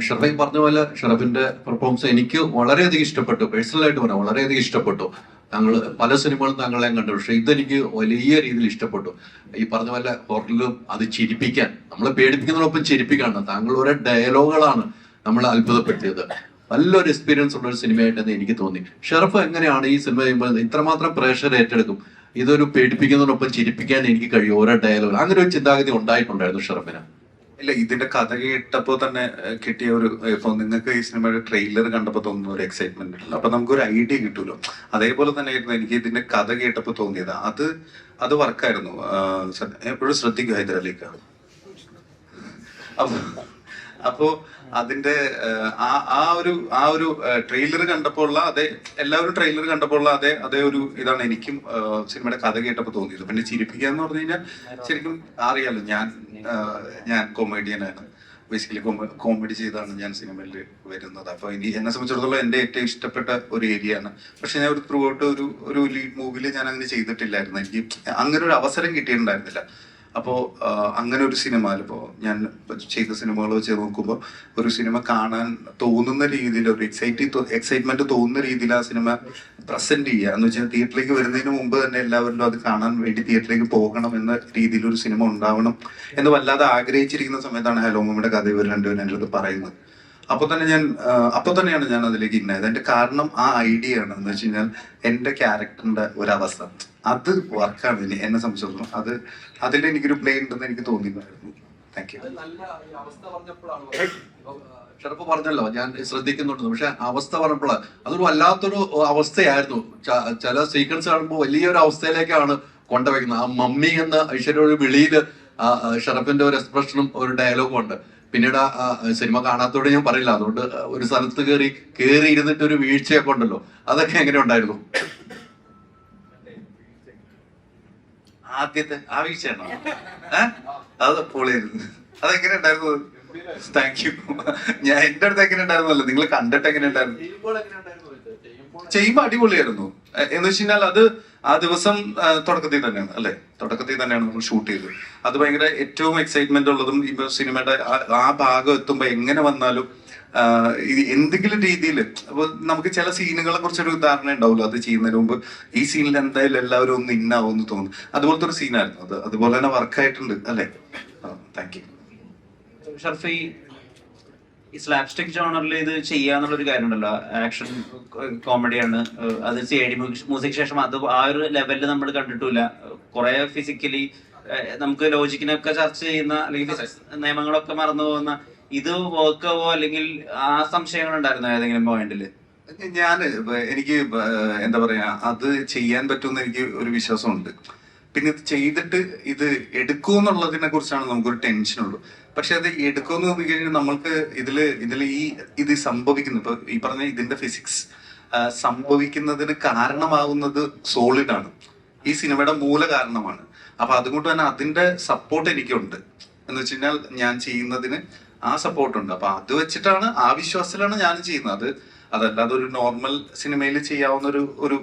ഷറഫി പറഞ്ഞ പോലെ ഷറഫിന്റെ പെർഫോമൻസ് എനിക്ക് വളരെയധികം ഇഷ്ടപ്പെട്ടു. പേഴ്സണലായിട്ട് പറയാം വളരെയധികം ഇഷ്ടപ്പെട്ടു. താങ്കൾ പല സിനിമകളും താങ്കളെ കണ്ടു. പക്ഷെ ഇതെനിക്ക് വലിയ രീതിയിൽ ഇഷ്ടപ്പെട്ടു. ഈ പറഞ്ഞ പോലെ ഹോട്ടലിലും അത് ചിരിപ്പിക്കാൻ നമ്മളെ പേടിപ്പിക്കുന്നതിനൊപ്പം ചിരിപ്പിക്കാണ്. താങ്കൾ ഓരോ ഡയലോഗുകളാണ് നമ്മളെ അത്ഭുതപ്പെടുത്തിയത്. നല്ലൊരു എക്സ്പീരിയൻസ് ഉള്ള ഒരു സിനിമയായിട്ടെന്ന് എനിക്ക് തോന്നി. ഷെറഫ് എങ്ങനെയാണ് ഈ സിനിമ ചെയ്യുമ്പോൾ ഇത്രമാത്രം പ്രഷർ ഏറ്റെടുക്കും? ഇതൊരു പേടിപ്പിക്കുന്നതിനൊപ്പം ചിരിപ്പിക്കാൻ എനിക്ക് കഴിയും ഓരോ ഡയലോഗ് അങ്ങനെ ഒരു ചിന്താഗതി ഉണ്ടായിട്ടുണ്ടായിരുന്നു ഷെറഫിന്. ഇല്ല ഇതിന്റെ കഥ കേട്ടപ്പോ തന്നെ കിട്ടിയ ഒരു ഇപ്പൊ നിങ്ങൾക്ക് ഈ സിനിമയുടെ ട്രെയിലർ കണ്ടപ്പോ തോന്നുന്ന ഒരു എക്സൈറ്റ്മെന്റ് ഉണ്ടല്ലോ. അപ്പൊ നമുക്കൊരു ഐഡിയ കിട്ടുമല്ലോ അതേപോലെ തന്നെ ആയിരുന്നു എനിക്ക് ഇതിന്റെ കഥ കേട്ടപ്പോ തോന്നിയത്. അത് അത് വർക്കായിരുന്നു എപ്പോഴും ശ്രദ്ധിക്കും ഹൈദരാലിക്ക. അപ്പൊ അപ്പോ അതിന്റെ ആ ആ ഒരു ആ ഒരു ട്രെയിലർ കണ്ടപ്പോൾ ഉള്ള അതേ എല്ലാവരും ട്രെയിലർ കണ്ടപ്പോൾ ഉള്ള അതേ അതേ ഒരു ഇതാണ് എനിക്കും സിനിമയുടെ കഥ കേട്ടപ്പോൾ തോന്നിയത്. പിന്നെ ചിരിപ്പിക്കുക എന്ന് പറഞ്ഞു കഴിഞ്ഞാൽ ശരിക്കും അറിയാലോ ഞാൻ ഞാൻ കൊമേഡിയനാണ് ബേസിക്കലി കോമഡി ചെയ്താണ് ഞാൻ സിനിമയിൽ വരുന്നത്. അപ്പൊ ഇനി എന്നെ സംബന്ധിച്ചിടത്തോളം എന്റെ ഏറ്റവും ഇഷ്ടപ്പെട്ട ഒരു ഏരിയ ആണ്. പക്ഷെ ഞാൻ ഒരു ത്രൂ ഔട്ട് ഒരു ഒരു ലീഡ് മൂവിയിൽ ഞാൻ അങ്ങനെ ചെയ്തിട്ടില്ലായിരുന്നു. എനിക്ക് അങ്ങനെ ഒരു അവസരം കിട്ടിയിട്ടുണ്ടായിരുന്നില്ല. അപ്പോ അങ്ങനെ ഒരു സിനിമ ഇപ്പോ ഞാൻ ചെയ്ത സിനിമകൾ വെച്ച് നോക്കുമ്പോൾ ഒരു സിനിമ കാണാൻ തോന്നുന്ന രീതിയിൽ ഒരു എക്സൈറ്റി എക്സൈറ്റ്മെന്റ് തോന്നുന്ന രീതിയിൽ ആ സിനിമ പ്രസന്റ് ചെയ്യുക. എന്ന് വെച്ചാൽ തിയേറ്ററിലേക്ക് വരുന്നതിന് മുമ്പ് തന്നെ എല്ലാവരിലും അത് കാണാൻ വേണ്ടി തിയേറ്ററിലേക്ക് പോകണം എന്ന രീതിയിൽ ഒരു സിനിമ ഉണ്ടാവണം എന്ന് വല്ലാതെ ആഗ്രഹിച്ചിരിക്കുന്ന സമയത്താണ് ഹലോ മമ്മയുടെ കഥ ഇവർ രണ്ടുപേരും എന്റെ അടുത്ത് പറയുന്നത്. അപ്പൊ തന്നെ ഞാൻ അപ്പോൾ അപ്പൊ തന്നെയാണ് ഞാൻ അതിലേക്ക് ഇന്നായത് അതിന്റെ കാരണം ആ ഐഡിയ ആണ്. എന്ന് വെച്ച് കഴിഞ്ഞാൽ എന്റെ ക്യാരക്ടറിന്റെ ഒരവസ്ഥ. അത് വർക്കാണ് എന്നെ സംബന്ധിച്ചിടത്തോളം അത് അതിൽ എനിക്കൊരു പ്ലേ ഉണ്ടെന്ന് എനിക്ക് തോന്നിയിട്ടുണ്ടായിരുന്നു. താങ്ക് യു പറഞ്ഞപ്പോഴാണ് ഷെറഫ് പറഞ്ഞല്ലോ ഞാൻ ശ്രദ്ധിക്കുന്നുണ്ട് പക്ഷെ അവസ്ഥ പറഞ്ഞപ്പോൾ അതൊരു വല്ലാത്തൊരു അവസ്ഥയായിരുന്നു. ചില സീക്വൻസ് കാണുമ്പോൾ വലിയൊരു അവസ്ഥയിലേക്കാണ് കൊണ്ടുവയ്ക്കുന്നത് ആ മമ്മി എന്ന ഐശ്വര്യ ഒരു ആ ഷെറഫിന്റെ ഒരു എക്സ്പ്രഷനും ഒരു ഡയലോഗും ഉണ്ട്. പിന്നീട് ആ സിനിമ കാണാത്തോടെ ഞാൻ പറയില്ല. അതുകൊണ്ട് ഒരു സ്ഥലത്ത് കയറി കയറി ഇരുന്നിട്ട് ഒരു വീഴ്ചയൊക്കെ ഉണ്ടല്ലോ. അതൊക്കെ എങ്ങനെ ഉണ്ടായിരുന്നു? ആദ്യത്തെ ആ വീഴ്ചയാണോ അത് പൊളിയായിരുന്നു അതെങ്ങനെ ഉണ്ടായിരുന്നു? താങ്ക് യു ഞാൻ എന്റെ അടുത്ത് എങ്ങനെ ഉണ്ടായിരുന്നല്ലോ? നിങ്ങൾ കണ്ടിട്ട് എങ്ങനെ ഉണ്ടായിരുന്നു? അടിപൊളിയായിരുന്നു. എന്ന് വെച്ച് കഴിഞ്ഞാൽ അത് ആ ദിവസം തുടക്കത്തിൽ തന്നെയാണ് അല്ലെ? തുടക്കത്തിൽ തന്നെയാണ് നമ്മൾ ഷൂട്ട് ചെയ്തത്. അത് ഭയങ്കര ഏറ്റവും എക്സൈറ്റ്മെന്റ് ഉള്ളതും ഇപ്പൊ സിനിമയുടെ ആ- ഭാഗം എത്തുമ്പോ എങ്ങനെ വന്നാലും ഇത് എന്തെങ്കിലും രീതിയിൽ അപ്പൊ നമുക്ക് ചില സീനുകളെ കുറിച്ചൊരു ഉദാഹരണം ഉണ്ടാവുമല്ലോ അത് ചെയ്യുന്നതിന് മുമ്പ് ഈ സീനിൽ എന്തായാലും എല്ലാവരും ഒന്ന് ഇന്നാവും എന്ന് തോന്നും അതുപോലത്തെ ഒരു സീനായിരുന്നു അത്. അതുപോലെ തന്നെ വർക്കായിട്ടുണ്ട് അല്ലെ? താങ്ക് യു ഷർഫി ഈ സ്ലാപ്സ്റ്റിക് ജോണറിൽ ഇത് ചെയ്യാന്നുള്ള ഒരു കാര്യമുണ്ടല്ലോ. ആക്ഷൻ കോമഡിയാണ് അത് സി ഐ ഡി മ്യൂസിക് ശേഷം അത് ആ ഒരു ലെവലിൽ നമ്മൾ കണ്ടിട്ടില്ല കുറെ ഫിസിക്കലി നമുക്ക് ലോജിക്കിനൊക്കെ ചർച്ച ചെയ്യുന്ന അല്ലെങ്കിൽ നിയമങ്ങളൊക്കെ മറന്നു പോകുന്ന ഇത് വർക്ക് ആവോ അല്ലെങ്കിൽ ആ സംശയങ്ങൾ ഉണ്ടായിരുന്നോ ഏതെങ്കിലും പോയിന്റിൽ ഞാൻ എനിക്ക് എന്താ പറയാ അത് ചെയ്യാൻ പറ്റുമെന്ന് എനിക്ക് ഒരു വിശ്വാസമുണ്ട്. പിന്നെ ഇത് ചെയ്തിട്ട് ഇത് എടുക്കുമെന്നുള്ളതിനെ കുറിച്ചാണ് നമുക്കൊരു ടെൻഷൻ ടെൻഷനുള്ളൂ പക്ഷെ അത് എടുക്കുമെന്ന് തോന്നി കഴിഞ്ഞാൽ നമ്മൾക്ക് ഇതിൽ ഇതിൽ ഈ ഇത് സംഭവിക്കുന്നു. ഇപ്പൊ ഈ പറഞ്ഞ ഇതിന്റെ ഫിസിക്സ് സംഭവിക്കുന്നതിന് കാരണമാകുന്നത് സോളിഡ് ആണ്. ഈ സിനിമയുടെ മൂല കാരണമാണ്. അപ്പൊ അതുകൊണ്ട് തന്നെ അതിന്റെ സപ്പോർട്ട് എനിക്കുണ്ട്. എന്ന് വെച്ച് കഴിഞ്ഞാൽ ഞാൻ ചെയ്യുന്നതിന് ആ സപ്പോർട്ട് ഉണ്ട് അപ്പൊ അത് വെച്ചിട്ടാണ് ആ വിശ്വാസത്തിലാണ് ഞാൻ ചെയ്യുന്നത്. അത് അതല്ലാതെ ഒരു നോർമൽ സിനിമയിൽ ചെയ്യാവുന്ന ഒരു ഒരു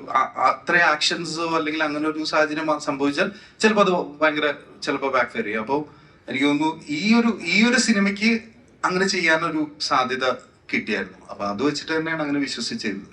അത്ര ആക്ഷൻസോ അല്ലെങ്കിൽ അങ്ങനെ ഒരു സാഹചര്യം സംഭവിച്ചാൽ ചിലപ്പോൾ അത് ഭയങ്കര ചിലപ്പോൾ ബാക്ക് ഫെയർ ചെയ്യും. അപ്പോൾ എനിക്ക് തോന്നുന്നു ഈ ഒരു ഈ ഒരു സിനിമയ്ക്ക് അങ്ങനെ ചെയ്യാനൊരു സാധ്യത കിട്ടിയായിരുന്നു. അപ്പൊ അത് വെച്ചിട്ട് തന്നെയാണ് അങ്ങനെ വിശ്വസിച്ച് ചെയ്തത്.